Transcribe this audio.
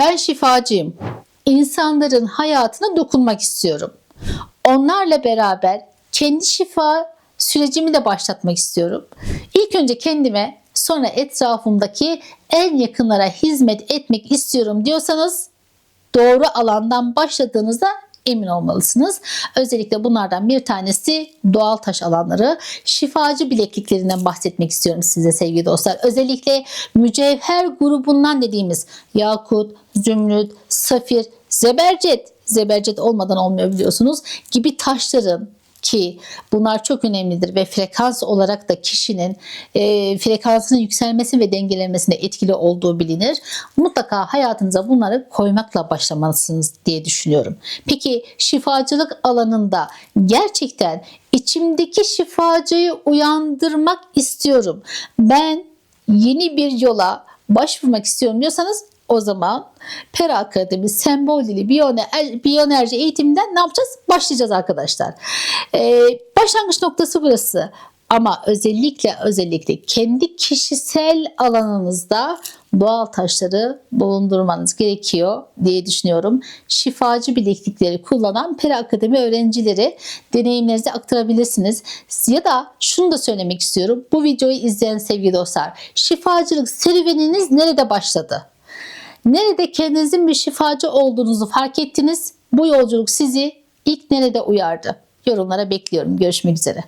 Ben şifacıyım. İnsanların hayatına dokunmak istiyorum. Onlarla beraber kendi şifa sürecimi de başlatmak istiyorum. İlk önce kendime sonra etrafımdaki en yakınlara hizmet etmek istiyorum diyorsanız doğru alandan başladığınızda emin olmalısınız. Özellikle bunlardan bir tanesi doğal taş alanları. Şifacı bilekliklerinden bahsetmek istiyorum size sevgili dostlar. Özellikle mücevher grubundan dediğimiz yakut, zümrüt, safir, zebercet, zebercet olmadan olmuyor biliyorsunuz gibi taşların ki bunlar çok önemlidir ve frekans olarak da kişinin e, frekansının yükselmesi ve dengelenmesinde etkili olduğu bilinir. Mutlaka hayatınıza bunları koymakla başlamalısınız diye düşünüyorum. Peki şifacılık alanında gerçekten içimdeki şifacıyı uyandırmak istiyorum. Ben yeni bir yola başvurmak istiyorum diyorsanız o zaman Pera Akademi sembol dili biyoenerji eğitiminden ne yapacağız? Başlayacağız arkadaşlar. Ee, başlangıç noktası burası. Ama özellikle özellikle kendi kişisel alanınızda doğal taşları bulundurmanız gerekiyor diye düşünüyorum. Şifacı bileklikleri kullanan Pera Akademi öğrencileri deneyimlerinizi aktarabilirsiniz. Ya da şunu da söylemek istiyorum. Bu videoyu izleyen sevgili dostlar, şifacılık serüveniniz nerede başladı? Nerede kendinizin bir şifacı olduğunuzu fark ettiniz? Bu yolculuk sizi ilk nerede uyardı? Yorumlara bekliyorum. Görüşmek üzere.